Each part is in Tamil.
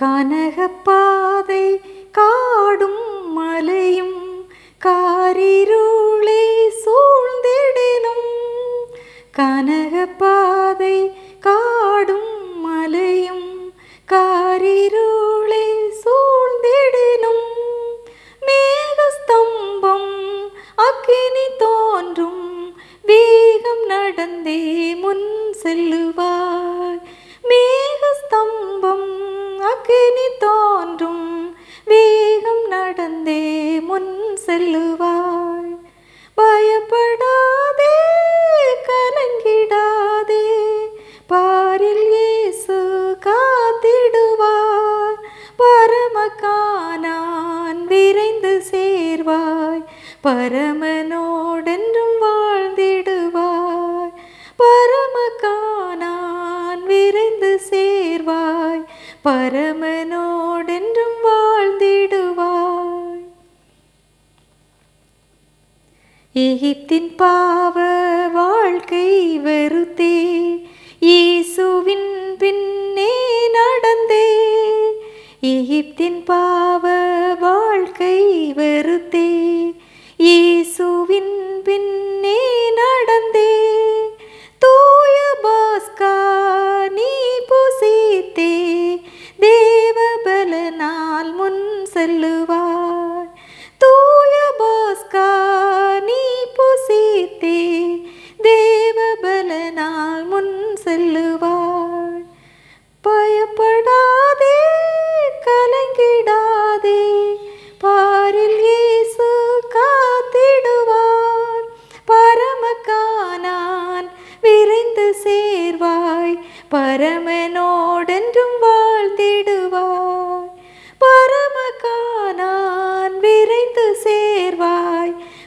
கனகப்பாதை காடும் மலையும் காரிருளே சூழ்ந்திடினும் கனகப்பாதை காடும் மலையும் காரிருளே சூழ்ந்திடினும் மேகஸ்தம்பம் அக்கினி தோன்றும் வேகம் நடந்தே முன் செல்லுவாய். மேகஸ்தம்பம் அக்கினி தோன்றும். வேகம் நடந்தே முன் செல்லுவாய். பயப்படாதே கலங்கிடாதே. பாரில் இயேசு காத்திடுவார். பரமகானான் விரைந்து சேர்வாய். பரமனோ பரமனோடென்றும் வாழ்ந்திடுவாய் எகிப்தின் பாவ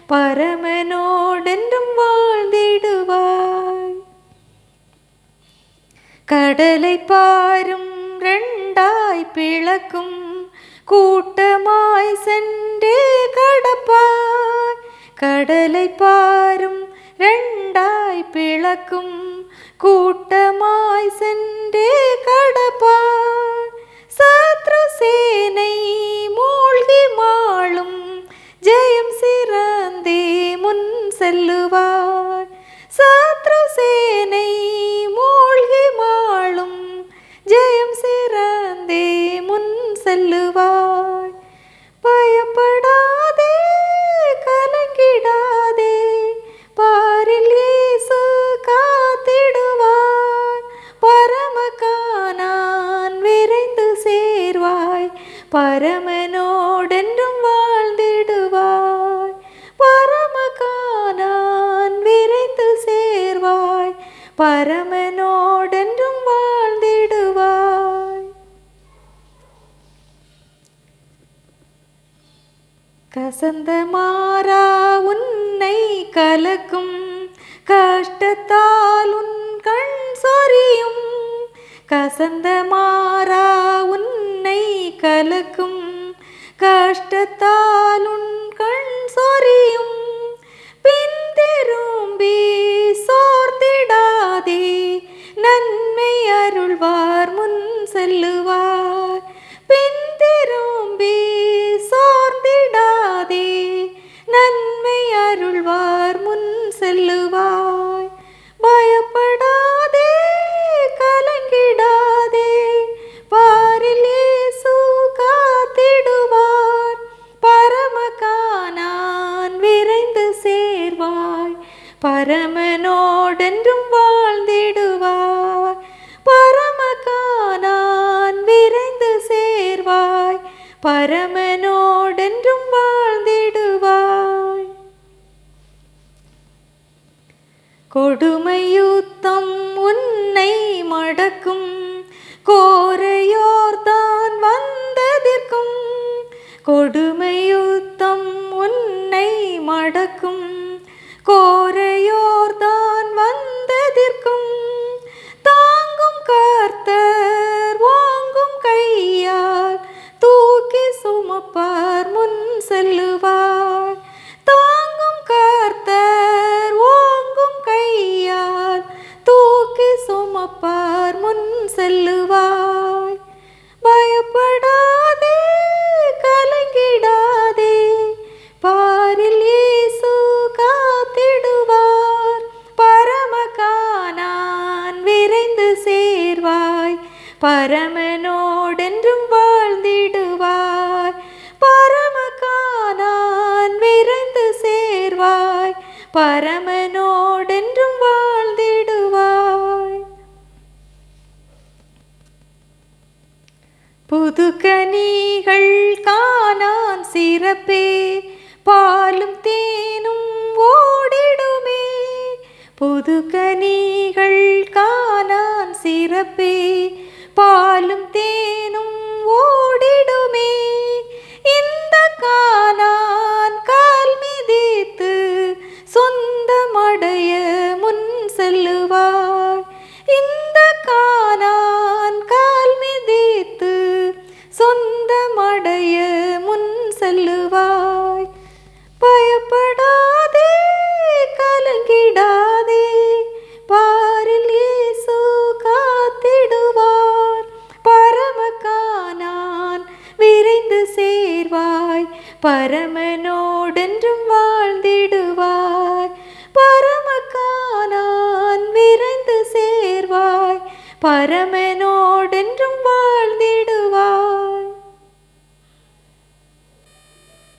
പരമനോടെന്നും വാഴ്ന്നിടുവായി കടലൈ പാരും രണ്ടായി പിളക്കും കൂട്ടമായി സെന്റെ കടപ്പായ് കടലൈ പാരും രണ്ടായി പിളക്കും കൂട്ടമായി பரமனோடென்றும் வாழ்ந்திடுவாய். பரமகானான் விரைந்து சேர்வாய். பரமனோடென்றும் வாழ்ந்திடுவாய். கசந்த மாறா உன்னை கலக்கும். கஷ்டத்தால் உன் கண் சொரியும். கசந்த மாறா உன் என்னை கலக்கும் கஷ்டத்தால் உன் கண் சொறியும் பின்திரும்பி சோர்ந்திடாதே. நன்மை அருள்வார் முன் செல்லுவார். பரமனோடென்றும் வாழ்ந்திடுவாய். பரமகானான் விரைந்து சேர்வாய். பரமனோடென்றும் வாழ்ந்திடுவாய். கொடுமையூத்தம் உன்னை மடக்கும். கோரையோ பரமனோடென்றும் வாழ்ந்திடுவாய். புதுக்கனிகள் காணான் சிறப்பே பாலும் தேனும் ஓடிடுமே. புதுக்கனிகள் காணான் சிறப்பே பாலும் தே का പരമ